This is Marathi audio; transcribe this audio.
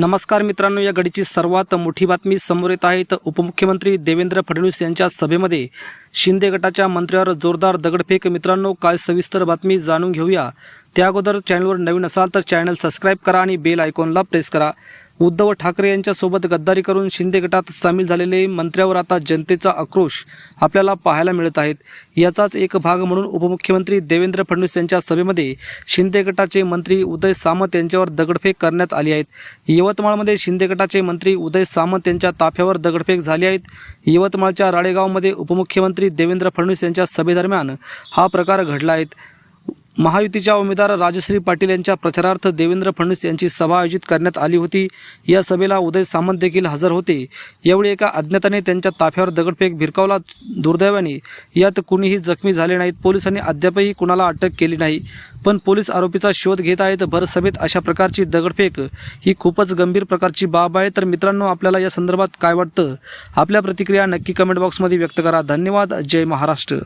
नमस्कार मित्रांनो या घडीची सर्वात मोठी बातमी समोर येत आहे. तर उपमुख्यमंत्री देवेंद्र फडणवीस यांच्या सभेमध्ये शिंदे गटाच्या मंत्र्यावर जोरदार दगडफेक. मित्रांनो काय सविस्तर बातमी जाणून घेऊया. त्या अगोदर चॅनलवर नवीन असाल तर चॅनल सबस्क्राईब करा आणि बेल आयकॉनला प्रेस करा. उद्धव ठाकरे यांच्यासोबत गद्दारी करून शिंदे गटात सामील झालेले मंत्र्यावर आता जनतेचा आक्रोश आपल्याला पाहायला मिळत आहेत. याचाच एक भाग म्हणून उपमुख्यमंत्री देवेंद्र फडणवीस यांच्या सभेमध्ये शिंदे गटाचे मंत्री उदय सामंत यांच्यावर दगडफेक करण्यात आली आहेत. यवतमाळमध्ये शिंदे गटाचे मंत्री उदय सामंत यांच्या ताफ्यावर दगडफेक झाली आहेत. यवतमाळच्या राळेगावमध्ये उपमुख्यमंत्री देवेंद्र फडणवीस यांच्या सभेदरम्यान हा प्रकार घडला आहे. महायुतीच्या उमेदवार राजश्री पाटील यांच्या प्रचारार्थ देवेंद्र फडणवीस यांची सभा आयोजित करण्यात आली होती. या सभेला उदय सामंत देखील हजर होते. यावेळी एका अज्ञाताने त्यांच्या ताफ्यावर दगडफेक भिरकावला. दुर्दैवाने यात कुणीही जखमी झाले नाहीत. पोलिसांनी अद्यापही कुणाला अटक केली नाही. पण पोलीस आरोपीचा शोध घेत आहेत. भर सभेत अशा प्रकारची दगडफेक ही खूपच गंभीर प्रकारची बाब आहे. तर मित्रांनो आपल्याला या संदर्भात काय वाटतं? आपल्या प्रतिक्रिया नक्की कमेंट बॉक्समध्ये व्यक्त करा. धन्यवाद. जय महाराष्ट्र.